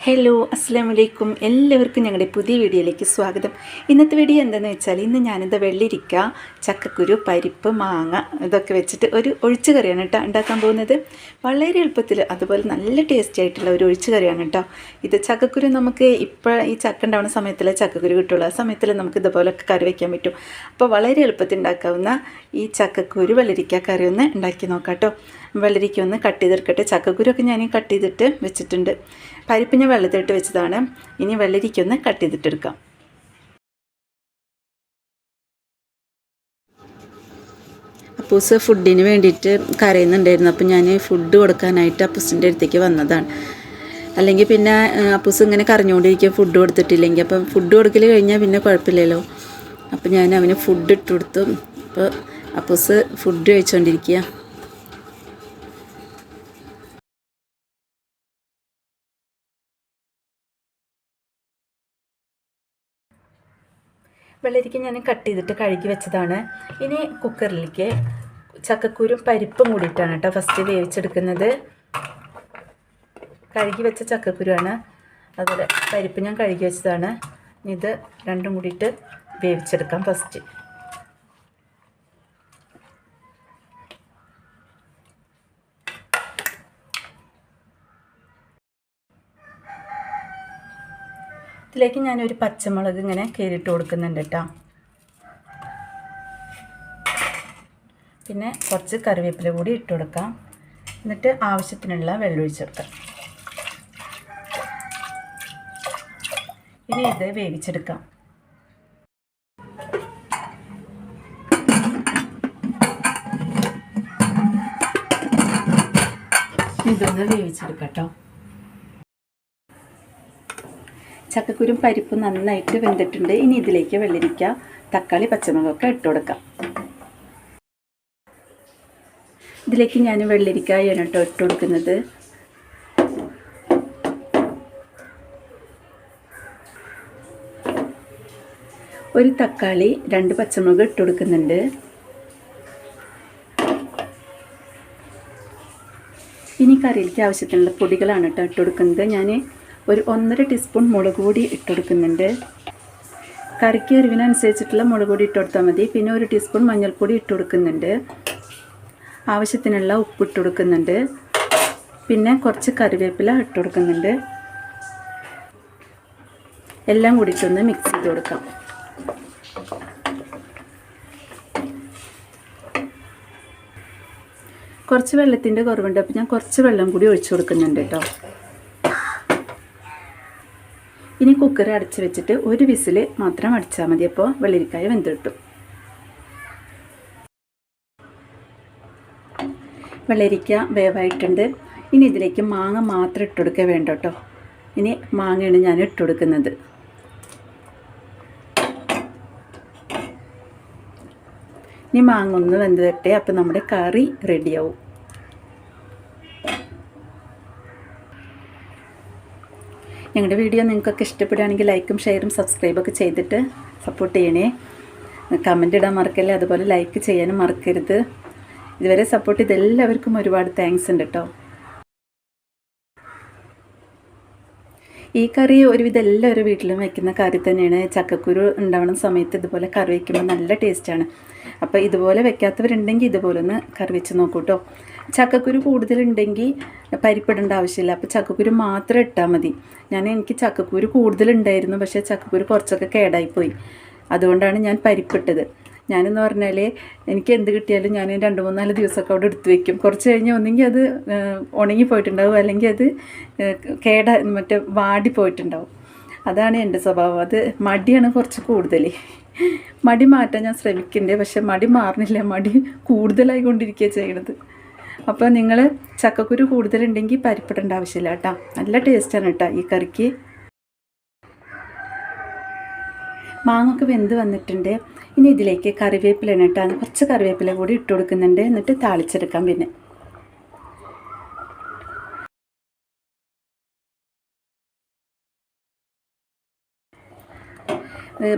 Hello അസ്സാം വലൈക്കും എല്ലാവർക്കും ഞങ്ങളുടെ പുതിയ വീഡിയോയിലേക്ക് സ്വാഗതം. ഇന്നത്തെ വീഡിയോ എന്താണെന്ന് വെച്ചാൽ ഇന്ന് ഞാനിത് വെള്ളിരിക്ക ചക്കക്കുരു പരിപ്പ് മാങ്ങ ഇതൊക്കെ വെച്ചിട്ട് ഒരു ഒഴിച്ചു കറിയാണ് കേട്ടോ ഉണ്ടാക്കാൻ പോകുന്നത്. വളരെ എളുപ്പത്തിൽ അതുപോലെ നല്ല ടേസ്റ്റി ആയിട്ടുള്ള ഒരു ഒഴിച്ചു കറിയാണ് കേട്ടോ. ഇത് ചക്കക്കുരു നമുക്ക് ഇപ്പോൾ ഈ ചക്ക ഉണ്ടാവുന്ന സമയത്തിലെ ചക്കക്കുരു കിട്ടുള്ളൂ. ആ സമയത്തിൽ നമുക്ക് ഇതുപോലൊക്കെ കറി വയ്ക്കാൻ പറ്റും. അപ്പോൾ വളരെ എളുപ്പത്തിൽ ഉണ്ടാക്കാവുന്ന ഈ ചക്കക്കുരു വെള്ളരിക്ക കറി ഒന്ന് ഉണ്ടാക്കി നോക്കാം കേട്ടോ. വെള്ളരിക്ക ഒന്ന് കട്ട് ചെയ്തെടുക്കട്ടെ. ചക്കക്കുരു ഒക്കെ ഞാൻ കട്ട് ചെയ്തിട്ട് വെച്ചിട്ടുണ്ട്. പരിപ്പ് ഞാൻ വെള്ളത്തിലിട്ട് വെച്ചതാണ്. ഇനി വെള്ളരിക്കൊന്ന് കട്ട് ചെയ്തിട്ടെടുക്കാം അപ്പൂസ് ഫുഡിന് വേണ്ടിയിട്ട് കരയുന്നുണ്ടായിരുന്നു. അപ്പോൾ ഞാൻ ഫുഡ് കൊടുക്കാനായിട്ട് അപ്പൂസിന്റെ അടുത്തേക്ക് വന്നതാണ്. അല്ലെങ്കിൽ പിന്നെ അപ്പൂസ് ഇങ്ങനെ കരഞ്ഞുകൊണ്ടിരിക്കും ഫുഡ് കൊടുത്തിട്ടില്ലെങ്കിൽ. അപ്പം ഫുഡ് കൊടുക്കൽ കഴിഞ്ഞാൽ പിന്നെ കുഴപ്പമില്ലല്ലോ. അപ്പം ഞാൻ അവന് ഫുഡ് ഇട്ട് കൊടുത്തു. അപ്പോൾ അപ്പൂസ് ഫുഡ് കഴിച്ചുകൊണ്ടിരിക്കുക വെള്ളരിക്ക ഞാൻ കട്ട് ചെയ്തിട്ട് കഴുകി വെച്ചതാണ്. ഇനി കുക്കറിലേക്ക് ചക്കക്കുരും പരിപ്പും കൂടിയിട്ടാണ് കേട്ടോ ഫസ്റ്റ് വേവിച്ചെടുക്കുന്നത്. കഴുകി വെച്ച ചക്കക്കുരുവാണ്. അതുപോലെ പരിപ്പ് ഞാൻ കഴുകി വെച്ചതാണ്. ഇത് രണ്ടും കൂടിയിട്ട് വേവിച്ചെടുക്കാം ഫസ്റ്റ് ഇതിലേക്ക് ഞാനൊരു പച്ചമുളക് ഇങ്ങനെ കീറിയിട്ട് കൊടുക്കുന്നുണ്ട് കേട്ടോ. പിന്നെ കുറച്ച് കറിവേപ്പില കൂടി ഇട്ട് കൊടുക്കാം. എന്നിട്ട് ആവശ്യത്തിനുള്ള വെള്ളം ഒഴിച്ചെടുക്കാം ഇനി ഇത് വേവിച്ചെടുക്കാം. ഇതൊന്ന് വേവിച്ചെടുക്കാം കേട്ടോ. ചക്കക്കുരും പരിപ്പ് നന്നായിട്ട് വെന്തിട്ടുണ്ട്. ഇനി ഇതിലേക്ക് വെള്ളരിക്ക തക്കാളി പച്ചമുളകൊക്കെ ഇട്ട് കൊടുക്കാം. ഇതിലേക്ക് ഞാൻ വെള്ളരിക്കായാണ് കേട്ടോ ഇട്ട് കൊടുക്കുന്നത്. ഒരു തക്കാളി രണ്ട് പച്ചമുളക് ഇട്ട് കൊടുക്കുന്നുണ്ട്. ഇനി കറിയിലേക്ക് ആവശ്യത്തിനുള്ള പൊടികളാണ് കേട്ടോ ഇട്ട് കൊടുക്കുന്നത്. ഞാൻ ഒരു ഒന്നര ടീസ്പൂൺ മുളക് പൊടി ഇട്ടെടുക്കുന്നുണ്ട്. കറിക്ക് എരിവിനനുസരിച്ചിട്ടുള്ള മുളക് പൊടി ഇട്ട് കൊടുത്താൽ മതി. പിന്നെ ഒരു ടീസ്പൂൺ മഞ്ഞൾപ്പൊടി ഇട്ട് കൊടുക്കുന്നുണ്ട് ആവശ്യത്തിനുള്ള ഉപ്പ് ഇട്ട് കൊടുക്കുന്നുണ്ട് പിന്നെ കുറച്ച് കറിവേപ്പില ഇട്ട് കൊടുക്കുന്നുണ്ട് എല്ലാം കൂടിയിട്ടൊന്ന് മിക്സ് ചെയ്ത് കൊടുക്കാം. കുറച്ച് വെള്ളത്തിന്റെ കുറവുണ്ട്. അപ്പോൾ ഞാൻ കുറച്ച് വെള്ളം കൂടി ഒഴിച്ചു കൊടുക്കുന്നുണ്ട് കേട്ടോ. ഇനി കുക്കർ അടച്ച് വെച്ചിട്ട് ഒരു വിസിൽ മാത്രം അടിച്ചാൽ മതി. അപ്പോൾ വെള്ളരിക്കായ വെന്ത് കിട്ടും വെള്ളരിക്ക വേവായിട്ടുണ്ട്. ഇനി ഇതിലേക്ക് മാങ്ങ മാത്രം ഇട്ടുകൊടുക്കുക വേണ്ട കേട്ടോ. ഇനി മാങ്ങയാണ് ഞാൻ ഇട്ടുകൊടുക്കുന്നത്. ഇനി മാങ്ങ ഒന്ന് വെന്ത് തട്ടെ അപ്പോൾ നമ്മുടെ കറി റെഡിയാവും ഞങ്ങളുടെ വീഡിയോ നിങ്ങൾക്കൊക്കെ ഇഷ്ടപ്പെടുകയാണെങ്കിൽ ലൈക്കും ഷെയറും സബ്സ്ക്രൈബൊക്കെ ചെയ്തിട്ട് സപ്പോർട്ട് ചെയ്യണേ. കമന്റ് ഇടാൻ മറക്കല്ലേ? അതുപോലെ ലൈക്ക് ചെയ്യാനും മറക്കരുത്. ഇതുവരെ സപ്പോർട്ട് ചെയ്ത് എല്ലാവർക്കും ഒരുപാട് താങ്ക്സ് ഉണ്ട് കേട്ടോ ഈ കറി ഒരുവിധം എല്ലാവരും വീട്ടിലും വെക്കുന്ന കറി തന്നെയാണ്. ചക്കക്കുരു ഉണ്ടാവുന്ന സമയത്ത് ഇതുപോലെ കറി വയ്ക്കുമ്പോൾ നല്ല ടേസ്റ്റാണ് അപ്പോൾ ഇതുപോലെ വെക്കാത്തവരുണ്ടെങ്കിൽ ഇതുപോലെ ഒന്ന് കറി വെച്ച് നോക്കൂട്ടോ ചക്കക്കുരു കൂടുതലുണ്ടെങ്കിൽ പരിപ്പിടേണ്ട ആവശ്യമില്ല. അപ്പോൾ ചക്കക്കുരു മാത്രം ഇട്ടാൽ മതി. ഞാൻ എനിക്ക് ചക്കക്കുരു കൂടുതലുണ്ടായിരുന്നു പക്ഷേ ചക്കക്കുരു കുറച്ചൊക്കെ കേടായിപ്പോയി. അതുകൊണ്ടാണ് ഞാൻ പരിപ്പിട്ടത്. ഞാനെന്ന് പറഞ്ഞാൽ എനിക്ക് എന്ത് കിട്ടിയാലും ഞാൻ രണ്ട് മൂന്നാൽ ദിവസമൊക്കെ അവിടെ എടുത്ത് വെക്കും. കുറച്ച് കഴിഞ്ഞ് ഒന്നെങ്കിൽ അത് ഉണങ്ങി പോയിട്ടുണ്ടാവും. അല്ലെങ്കിൽ അത് കേട മറ്റേ വാടി പോയിട്ടുണ്ടാവും. അതാണ് എന്റെ സ്വഭാവം. അത് മടിയാണ് കുറച്ച് കൂടുതൽ മടി മാറ്റാൻ ഞാൻ ശ്രമിക്കുന്നുണ്ട്. പക്ഷെ മടി മാറുന്നില്ല. മടി കൂടുതലായി കൊണ്ടിരിക്കുക ചെയ്യണത്. അപ്പോൾ നിങ്ങൾ ചക്കക്കുരു കൂടുതലുണ്ടെങ്കിൽ പരിപ്പിടേണ്ട ആവശ്യമില്ല കേട്ടോ. നല്ല ടേസ്റ്റാണ് കേട്ടോ ഈ കറിക്ക്. മാങ്ങൊക്കെ വെന്ത് വന്നിട്ടുണ്ട്. ഇനി ഇതിലേക്ക് കറിവേപ്പില ഇട്ടാണ് കുറച്ച് കറിവേപ്പില കൂടി ഇട്ട് കൊടുക്കുന്നുണ്ട്. എന്നിട്ട് താളിച്ചെടുക്കാം പിന്നെ.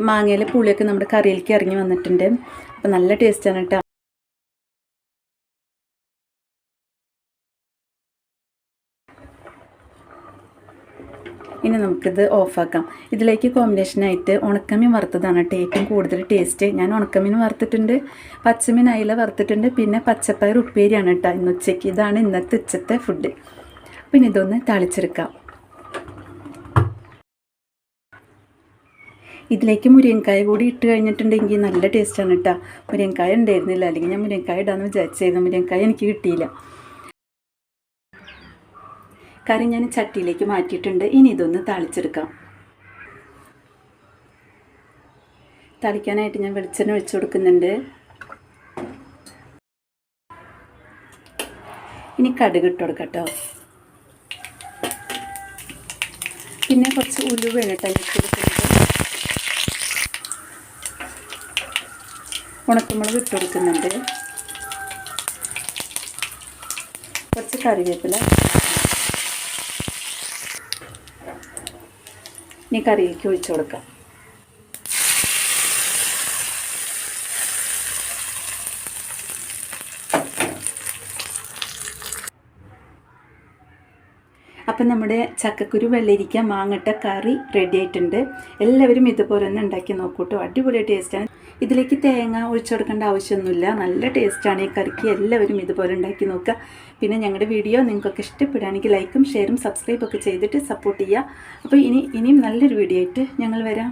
മാങ്ങയിലെ പുളിയൊക്കെ നമ്മുടെ കറിയിലേക്ക് ഇറങ്ങി വന്നിട്ടുണ്ട്. അപ്പോൾ നല്ല ടേസ്റ്റാണ് കേട്ടോ. ഇനി നമുക്കിത് ഓഫാക്കാം. ഇതിലേക്ക് കോമ്പിനേഷനായിട്ട് ഉണക്കമീൻ വറുത്തതാണ് കേട്ടോ ഏറ്റവും കൂടുതൽ ടേസ്റ്റ് ഞാൻ ഉണക്കമീൻ വറുത്തിട്ടുണ്ട് പച്ചമീൻ അയില വറുത്തിട്ടുണ്ട് പിന്നെ പച്ചപ്പയർ ഉപ്പേരിയാണ് കേട്ടോ ഇന്ന് ഉച്ചയ്ക്ക്. ഇതാണ് ഇന്നത്തെ ഉച്ചത്തെ ഫുഡ് പിന്നെ ഇതൊന്ന് തളിച്ചെടുക്കാം. ഇതിലേക്ക് മുരിങ്ങക്കായ കൂടി ഇട്ട് കഴിഞ്ഞിട്ടുണ്ടെങ്കിൽ നല്ല ടേസ്റ്റാണ് കേട്ടോ. മുരിങ്ങക്കായ ഉണ്ടായിരുന്നില്ല. അല്ലെങ്കിൽ ഞാൻ മുരിങ്ങക്കായ ഇടാമെന്ന് വിചാരിച്ചായിരുന്നു മുരിങ്ങക്കായ എനിക്ക് കിട്ടിയില്ല. കറി ഞാൻ ചട്ടിയിലേക്ക് മാറ്റിയിട്ടുണ്ട്. ഇനി ഇതൊന്ന് താളിച്ചെടുക്കാം. തളിക്കാനായിട്ട് ഞാൻ വെളിച്ചെണ്ണ ഒഴിച്ചു കൊടുക്കുന്നുണ്ട്. ഇനി കടുക് ഇട്ട് കൊടുക്കട്ടോ. പിന്നെ കുറച്ച് ഉലുവയാണ് കേട്ടോ കൊടുക്കുന്നത് ഉണക്കമുളക് ഇട്ട് കൊടുക്കുന്നുണ്ട്. കുറച്ച് കറിവേപ്പില. ഇനി കറിയിലേക്ക് ഒഴിച്ചു കൊടുക്കാം. അപ്പം നമ്മുടെ ചക്കക്കുരു വെള്ളരിക്ക മാങ്ങട്ട കറി റെഡി ആയിട്ടുണ്ട്. എല്ലാവരും ഇതുപോലെ ഒന്ന് ഉണ്ടാക്കി നോക്കൂട്ടോ. അടിപൊളി ടേസ്റ്റാണ് ഇതിലേക്ക് തേങ്ങ ഒഴിച്ചു കൊടുക്കേണ്ട ആവശ്യമൊന്നുമില്ല. നല്ല ടേസ്റ്റാണ് ഈ കറിക്ക്. എല്ലാവരും ഇതുപോലെ ഉണ്ടാക്കി നോക്കുക. പിന്നെ ഞങ്ങളുടെ വീഡിയോ നിങ്ങൾക്കൊക്കെ ഇഷ്ടപ്പെടുകയാണെങ്കിൽ ലൈക്കും ഷെയറും സബ്സ്ക്രൈബൊക്കെ ചെയ്തിട്ട് സപ്പോർട്ട് ചെയ്യുക. അപ്പോൾ ഇനി ഇനിയും നല്ലൊരു വീഡിയോ ആയിട്ട് ഞങ്ങൾ വരാം.